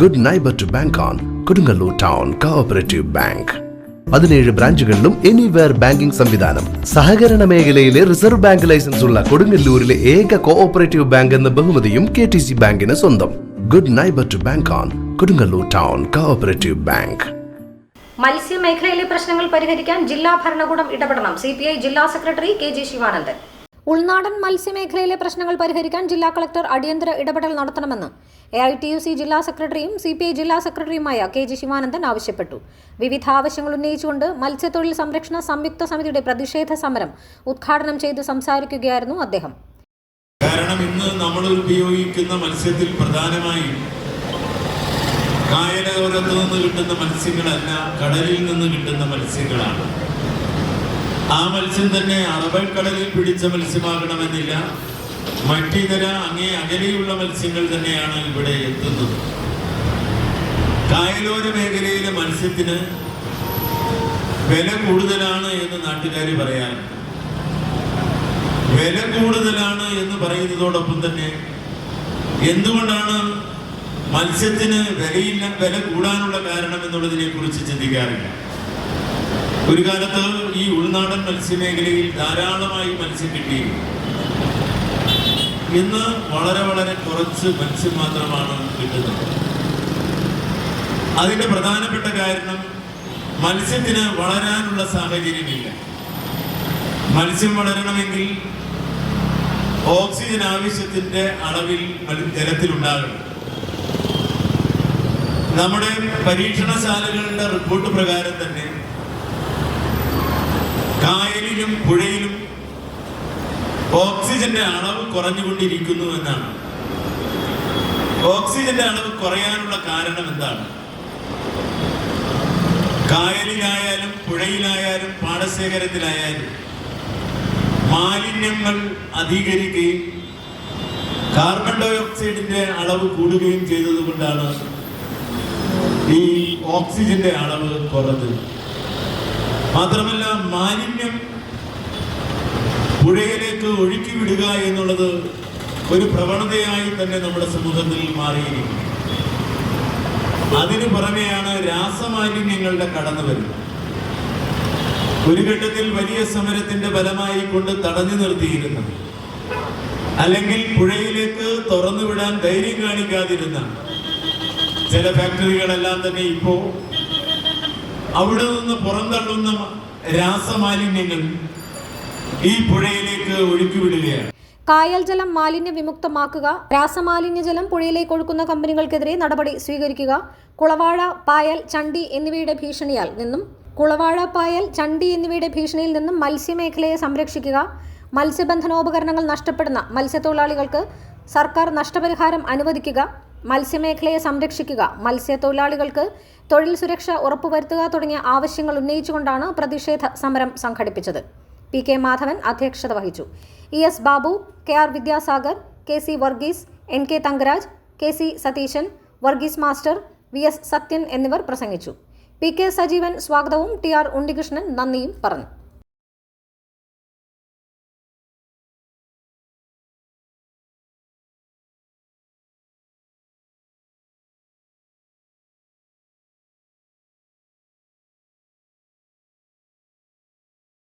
Good neighbour to bank on Kodungallur town cooperative bank പതിനേഴ് ബ്രാഞ്ചുകളിലും anywhere banking സംവിധാനം. സഹകരണ മേഖലയിലെ റിസർവ് ബാങ്ക് ലൈസൻസ് ഉള്ള കൊടുങ്ങല്ലൂരിലെ ഏക കോഓപ്പറേറ്റീവ് ബാങ്ക് എന്ന ബഹുമതിയും കെ ടി സി ബാങ്കിന് സ്വന്തം. Good neighbour to bank on Kodungallur town cooperative bank മത്സ്യമേഖലയിലെ പ്രശ്നങ്ങൾ പരിഹരിക്കാൻ ജില്ലാ ഭരണകൂടം ഇടപെടണം. സി ജില്ലാ സെക്രട്ടറി കെ ജി ശിവാനന്ദൻ. ഉൾനാടൻ മത്സ്യമേഖലയിലെ പ്രശ്നങ്ങൾ പരിഹരിക്കാൻ ജില്ലാ കളക്ടർ അടിയന്തര ഇടപെടൽ നടത്തണമെന്ന് A I T U C ജില്ലാ സെക്രട്ടറിയും സി പി ഐ ജില്ലാ സെക്രട്ടറിയുമായ കെ ജി ശിവാനന്ദൻ ആവശ്യപ്പെട്ടു. വിവിധ ആവശ്യങ്ങൾ ഉന്നയിച്ചുകൊണ്ട് മത്സ്യത്തൊഴിൽ സംരക്ഷണ സംയുക്ത സമിതിയുടെ പ്രതിഷേധ സമരം ഉദ്ഘാടനം ചെയ്ത് സംസാരിക്കുകയായിരുന്നു അദ്ദേഹം. കാരണം ഇന്ന് നമ്മൾ ഉപയോഗിക്കുന്ന മത്സ്യത്തിൽ പ്രധാനമായും കായലോരത്ത് നിന്ന് കിട്ടുന്ന മത്സ്യങ്ങളല്ല കടലിൽ നിന്ന് കിട്ടുന്ന മത്സ്യങ്ങളാണ്. ആ മത്സ്യം തന്നെ അറബിക്കടലിൽ പിടിച്ച മത്സ്യമാകണമെന്നില്ല. മറ്റിതര അങ്ങേ അകലെയുള്ള മത്സ്യങ്ങൾ തന്നെയാണ് ഇവിടെ എത്തുന്നത്. കായലോര മേഖലയിലെ മത്സ്യത്തിന് വില കൂടുതലാണ് എന്ന് നാട്ടുകാർ പറയാറുണ്ട് വില കൂടുതലാണ് എന്ന് പറയുന്നതോടൊപ്പം തന്നെ എന്തുകൊണ്ടാണ് മത്സ്യത്തിന് വിലയില്ല വില കൂടാനുള്ള കാരണം എന്നുള്ളതിനെ കുറിച്ച് ചിന്തിക്കാറില്ല. ഒരു കാലത്ത് ഈ ഉൾനാടൻ മത്സ്യമേഖലയിൽ ധാരാളമായി മത്സ്യം കിട്ടി. ഇന്ന് വളരെ വളരെ കുറച്ച് മത്സ്യം മാത്രമാണ് കിട്ടുന്നത്. അതിന്റെ പ്രധാനപ്പെട്ട കാരണം മത്സ്യത്തിന് വളരാനുള്ള സാഹചര്യമില്ല. മത്സ്യം വളരണമെങ്കിൽ ഓക്സിജൻ ആവശ്യത്തിന്റെ അളവിൽ ജലത്തിലുണ്ടാകണം. നമ്മുടെ പരീക്ഷണശാലകളുടെ റിപ്പോർട്ട് പ്രകാരം തന്നെ കായലിലും പുഴയിലും ഓക്സിജന്റെ അളവ് കുറഞ്ഞുകൊണ്ടിരിക്കുന്നു എന്നാണ്. ഓക്സിജന്റെ അളവ് കുറയാനുള്ള കാരണം എന്താണ്? കായലിലായാലും പുഴയിലായാലും പാടശേഖരത്തിലായാലും മാലിന്യങ്ങൾ അധികരിക്കുകയും കാർബൺ ഡൈ ഓക്സൈഡിന്റെ അളവ് കൂടുകയും ചെയ്തതുകൊണ്ടാണ് ഈ ഓക്സിജന്റെ അളവ് കുറഞ്ഞത്. മാത്രമല്ല മാലിന്യം പുഴയിലേക്ക് ഒഴുക്കി വിടുക എന്നുള്ളത് ഒരു പ്രവണതയായി തന്നെ നമ്മുടെ സമൂഹത്തിൽ മാറിയിരിക്കുന്നു. അതിനു പുറമെയാണ് രാസമാലിന്യങ്ങളുടെ കടന്നു വരുന്നത്. ഒരു ഘട്ടത്തിൽ വലിയ സമരത്തിന്റെ ഫലമായി കൊണ്ട് തടഞ്ഞു നിർത്തിയിരുന്ന അല്ലെങ്കിൽ പുഴയിലേക്ക് തുറന്നുവിടാൻ ധൈര്യം കാണിക്കാതിരുന്ന ചില ഫാക്ടറികളെല്ലാം തന്നെ ഇപ്പോ അവിടെ നിന്ന് പുറന്തള്ളുന്ന രാസമാലിന്യങ്ങൾ ഈ പുഴയിലേക്ക് ഒഴുക്കിവിടുകയാണ്. കായൽ ജലം മാലിന്യ വിമുക്തമാക്കുക രാസമാലിന്യ ജലം പുഴയിലേക്ക് ഒഴുക്കുന്ന കമ്പനികൾക്കെതിരെ നടപടി സ്വീകരിക്കുക കുളവാഴ പായൽ ചണ്ടി എന്നിവയുടെ ഭീഷണിയാൽ നിന്നും കുളവാഴ പായൽ ചണ്ടി എന്നിവയുടെ ഭീഷണിയിൽ നിന്നും മത്സ്യമേഖലയെ സംരക്ഷിക്കുക മത്സ്യബന്ധനോപകരണങ്ങൾ നഷ്ടപ്പെടുന്ന മത്സ്യത്തൊഴിലാളികൾക്ക് സർക്കാർ നഷ്ടപരിഹാരം അനുവദിക്കുക മത്സ്യമേഖലയെ സംരക്ഷിക്കുക മത്സ്യത്തൊഴിലാളികൾക്ക് തൊഴിൽ സുരക്ഷ ഉറപ്പുവരുത്തുക തുടങ്ങിയ ആവശ്യങ്ങൾ ഉന്നയിച്ചുകൊണ്ടാണ് പ്രതിഷേധ സമരം സംഘടിപ്പിച്ചത്. പി കെ മാധവൻ അധ്യക്ഷത വഹിച്ചു. E S Babu K R Vidyasagar K C Varghese N K Thankaraj K C Satheesan Varghese master V S Sathyan എന്നിവർ പ്രസംഗിച്ചു. പി കെ സജീവൻ സ്വാഗതവും ടി ആർ ഉണ്ണികൃഷ്ണൻ നന്ദിയും പറഞ്ഞു.